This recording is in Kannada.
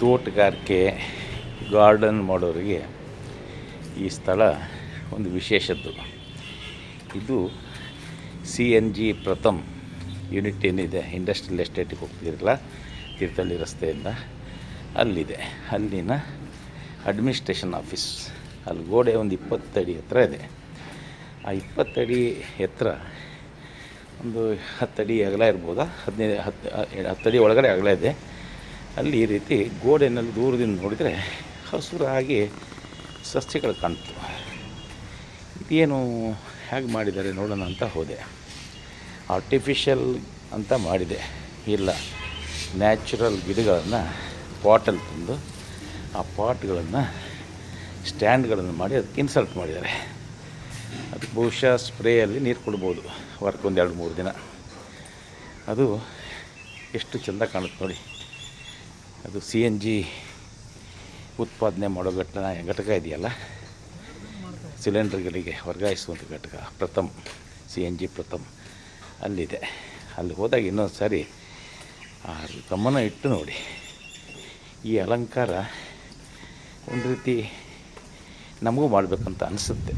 ತೋಟಗಾರಿಕೆ ಗಾರ್ಡನ್ ಮಾಡೋರಿಗೆ ಈ ಸ್ಥಳ ಒಂದು ವಿಶೇಷದ್ದು. ಇದು C N G Pratham unit ಏನಿದೆ ಇಂಡಸ್ಟ್ರಿಯಲ್ ಎಸ್ಟೇಟಿಗೆ ಹೋಗ್ತಿರಲ್ಲ ತೀರ್ಥಹಳ್ಳಿ ರಸ್ತೆಯಿಂದ ಅಲ್ಲಿದೆ. ಅಲ್ಲಿನ ಅಡ್ಮಿನಿಸ್ಟ್ರೇಷನ್ ಆಫೀಸ್ ಅಲ್ಲಿ ಗೋಡೆ ಒಂದು ಇಪ್ಪತ್ತಡಿ ಎತ್ತರ ಇದೆ. ಆ ಇಪ್ಪತ್ತಡಿ ಎತ್ತರ ಒಂದು ಹತ್ತಡಿ ಅಗಲ ಇರ್ಬೋದಾ? ಹದಿನೈದು ಹತ್ತು ಹತ್ತಡಿ ಒಳಗಡೆ ಅಗಲ ಇದೆ. ಅಲ್ಲಿ ಈ ರೀತಿ ಗೋಡೆನಲ್ಲಿ ದೂರದಿಂದ ನೋಡಿದರೆ ಹಸುರಾಗಿ ಸಸ್ಯಗಳು ಕಾಣ್ತು. ಇದೇನು ಹೇಗೆ ಮಾಡಿದ್ದಾರೆ ನೋಡೋಣ ಅಂತ ಹೋದೆ. ಆರ್ಟಿಫಿಷಿಯಲ್ ಅಂತ ಮಾಡಿದೆ. ಇಲ್ಲ ನ್ಯಾಚುರಲ್ ಗಿಡಗಳನ್ನು ಪಾಟಲ್ಲಿ ತಂದು ಆ ಪಾಟ್ಗಳನ್ನು ಸ್ಟ್ಯಾಂಡ್ಗಳನ್ನು ಮಾಡಿ ಅದಕ್ಕೆ ಇನ್ಸಲ್ಟ್ ಮಾಡಿದ್ದಾರೆ. ಅದಕ್ಕೆ ಬಹುಶಃ ಸ್ಪ್ರೇಯಲ್ಲಿ ನೀರು ಕೊಡ್ಬೋದು ವರ್ಕ್ ಒಂದೆರಡು ಮೂರು ದಿನ. ಅದು ಎಷ್ಟು ಚೆಂದ ಕಾಣುತ್ತೆ ನೋಡಿ. ಅದು ಸಿ ಎನ್ ಜಿ ಉತ್ಪಾದನೆ ಮಾಡೋ ಘಟನ ಘಟಕ ಇದೆಯಲ್ಲ? ಸಿಲಿಂಡರ್ಗಳಿಗೆ ವರ್ಗಾಯಿಸುವಂಥ ಘಟಕ, Pratham C N G Pratham ಅಲ್ಲಿದೆ. ಅಲ್ಲಿ ಹೋದಾಗ ಇನ್ನೊಂದು ಸಾರಿ ಗಮನ ಇಟ್ಟು ನೋಡಿ. ಈ ಅಲಂಕಾರ ಒಂದು ರೀತಿ ನಮಗೂ ಮಾಡಬೇಕಂತ ಅನಿಸುತ್ತೆ.